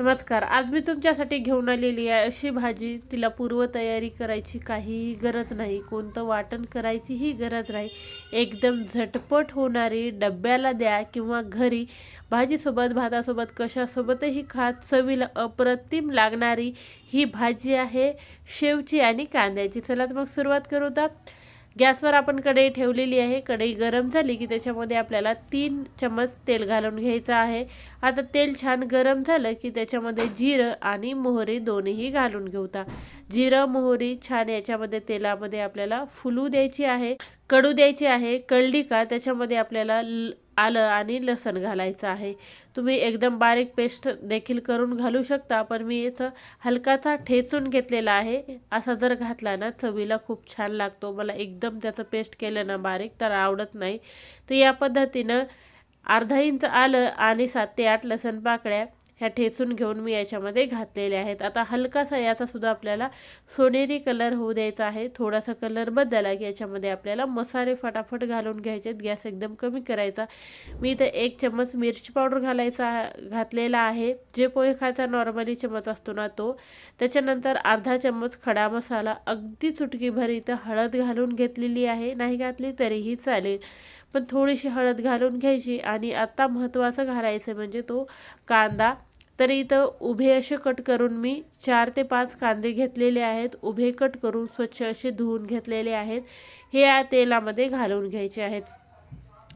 नमस्कार. आज मी तुमच्यासाठी घेऊन आलेली आहे अशी भाजी. तिला पूर्वतयारी करायची काहीही गरज नाही. कोणतं वाटण करायचीही गरज नाही. एकदम झटपट होणारी डब्याला द्या किंवा घरी. भाजीसोबत भातासोबत कशासोबतही खात चवीला अप्रतिम लागणारी ही भाजी आहे शेवची आणि कांद्याची. चला तर मग सुरुवात करू तर गॅसवर आपण कढई ठेवलेली आहे. कढई गरम झाली की त्याच्यामध्ये आपल्याला तीन चम्मच तेल घालून घ्यायचं आहे. आता तेल छान गरम झालं की त्याच्यामध्ये जिरं आणि मोहरी दोन्हीही घालून घेऊता. जिरं मोहरी छान याच्यामध्ये तेलामध्ये आपल्याला फुलू द्यायची आहे. कडू द्यायची आहे. कळली का? त्याच्यामध्ये आपल्याला आलं आणि लसण घालायचं आहे. तुम्ही एकदम बारीक पेस्ट देखील करून घालू शकता पण मी इथं हलकाचा ठेचून घेतलेला आहे. असा जर घातला ना चवीला खूप छान लागतो. मला एकदम त्याचं पेस्ट केलं ना बारीक तर आवडत नाही. तर या पद्धतीनं अर्धा इंच आलं आणि सात ते आठ लसण पाकळ्या ह्या ठेचून घेऊन मी याच्यामध्ये घातलेल्या आहेत. आता हलकासा याचा सुद्धा आपल्याला सोनेरी कलर होऊ द्यायचा आहे. थोडासा कलर बदलला की याच्यामध्ये आपल्याला मसाले फटाफट घालून घ्यायचे गॅस एकदम कमी करायचा. मी इथं एक चम्मच मिरची पावडर घालायचा घातलेला आहे. जे पोहे खायचा नॉर्मली चम्मच असतो ना तो. त्याच्यानंतर अर्धा चम्मच खडा मसाला. अगदी चुटकीभर इथं हळद घालून घेतलेली आहे. नाही घातली तरीही चालेल. पण थोडीशी हळद घालून घ्यायची आणि आत्ता महत्त्वाचं घालायचं म्हणजे तो कांदा. तर इथं उभे असे कट करून मी चार ते पाच कांदे घेतलेले आहेत. उभे कट करून स्वच्छ असे धुवून घेतलेले आहेत. हे या तेलामध्ये घालून घ्यायचे आहेत.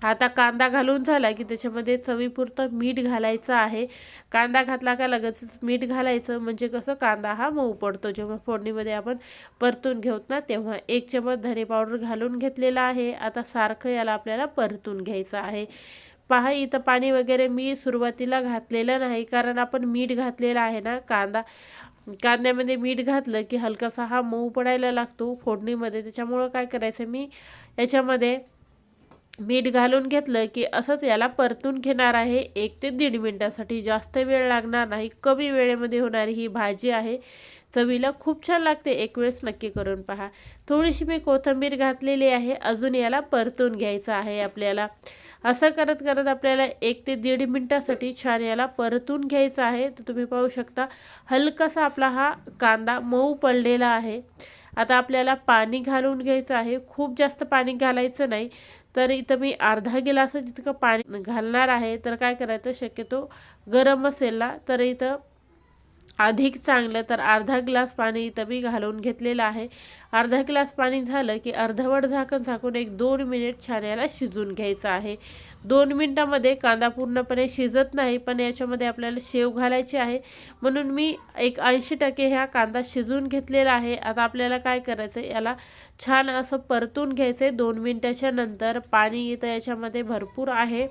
आता कांदा घालून झाला की त्याच्यामध्ये चवीपुरतं मीठ घालायचं आहे. कांदा घातला का लगेचच मीठ घालायचं म्हणजे कसं कांदा हा मऊ पडतो. जेव्हा फोडणीमध्ये आपण परतून घेऊत ना तेव्हा एक चमच धने पावडर घालून घेतलेला आहे. आता सारखं याला आपल्याला परतून घ्यायचं आहे. पहा इथं पाणी वगैरे मी सुरुवातीला घातलेलं नाही कारण आपण मीठ घातलेलं आहे ना कांदा कांद्यामध्ये मीठ घातलं की हलकासा हा मऊ पडायला लागतो. फोडणीमध्ये त्याच्यामुळं काय करायचं मी याच्यामध्ये मीठ घालून घेतलं की असंच याला परतून घेणार आहे. एक ते दीड मिनटासाठी जास्त वेळ लागणार नाही. कमी वेळेमध्ये होणारी ही भाजी आहे. चवीला खूप छान लागते. एक वेळेस नक्की करून पहा. थोडीशी मी कोथिंबीर घातलेली आहे. अजून याला परतून घ्यायचं आहे आपल्याला. असं करत करत आपल्याला एक ते दीड मिनटासाठी छान याला परतून घ्यायचं आहे. तर तुम्ही पाहू शकता हलकासा आपला हा कांदा मऊ पडलेला आहे. आता आपल्याला पाणी घालून घ्यायचं आहे. खूप जास्त पाणी घालायचं नाही. तर इथं मी अर्धा गिलास जितकं पाणी घालणार आहे तर काय करायचं? शक्यतो गरम असेल ना तर इथं अधिक चांगलं. तर अर्धा ग्लास पाणी इथं मी घालून घेतलेलं आहे. अर्धा ग्लास पाणी झालं की अर्धवट झाकण झाकून एक दोन मिनिट छान याला शिजून घ्यायचं आहे. दोन मिनटामध्ये कांदा पूर्णपणे शिजत नाही पण याच्यामध्ये आपल्याला शेव घालायची आहे. म्हणून मी एक ऐंशी टक्के ह्या कांदा शिजून घेतलेला आहे. आता आपल्याला काय करायचं याला छान असं परतून घ्यायचं आहे दोन मिनटाच्या नंतर पाणी इथं याच्यामध्ये भरपूर आहे.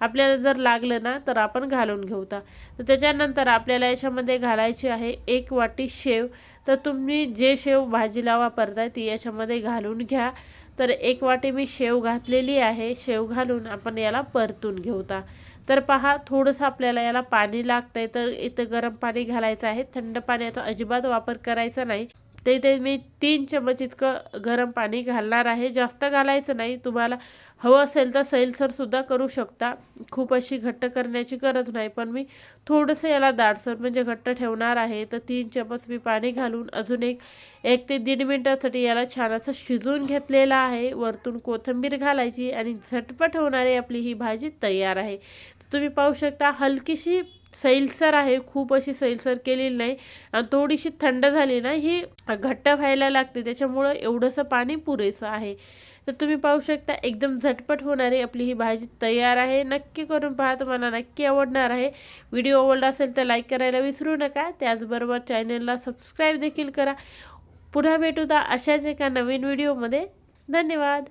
आपल्याला जर लागलं ना तर आपण घालून घेऊता तर त्याच्यानंतर आपल्याला याच्यामध्ये घालायची आहे एक वाटी शेव. तर तुम्ही जे शेव भाजीला वापरताय ती याच्यामध्ये घालून घ्या. तर एक वाटी मी शेव घातलेली आहे. शेव घालून आपण याला परतून घेऊता तर पहा थोडंसं आपल्याला याला पाणी लागतंय तर इथं गरम पाणी घालायचं आहे. थंड पाण्याचा अजिबात वापर करायचा नाही. ते ते मी तीन चमच इतकं गरम पाणी घालणार आहे. जास्त घालायचं नाही. तुम्हाला हवं असेल तर सैलसरसुद्धा करू शकता. खूप अशी घट्ट करण्याची गरज नाही. पण मी थोडंसं याला दाडसर म्हणजे घट्ट ठेवणार आहे. तर तीन चमच मी पाणी घालून अजून एक एक ते दीड मिनटासाठी याला छान असं शिजवून घेतलेलं आहे. वरतून कोथिंबीर घालायची आणि झटपट होणारी आपली ही भाजी तयार आहे. तुम्ही पाहू शकता हलकीशी सैलसर आहे खूप अशी सैलसर केलेली नाही. आणि थोडीशी थंड झाली ना ही घट्ट व्हायला लागते. त्याच्यामुळं एवढंसं पाणी पुरेसं आहे. तर तुम्ही पाहू शकता एकदम झटपट होणारी आपली ही भाजी तयार आहे. नक्की करून पहा तुम्हाला नक्की आवडणार आहे. व्हिडिओ आवडला असेल तर लाईक करायला विसरू नका. त्याचबरोबर चॅनलला सबस्क्राईब देखील करा. पुन्हा भेटू अशाच एका नवीन व्हिडिओमध्ये. धन्यवाद.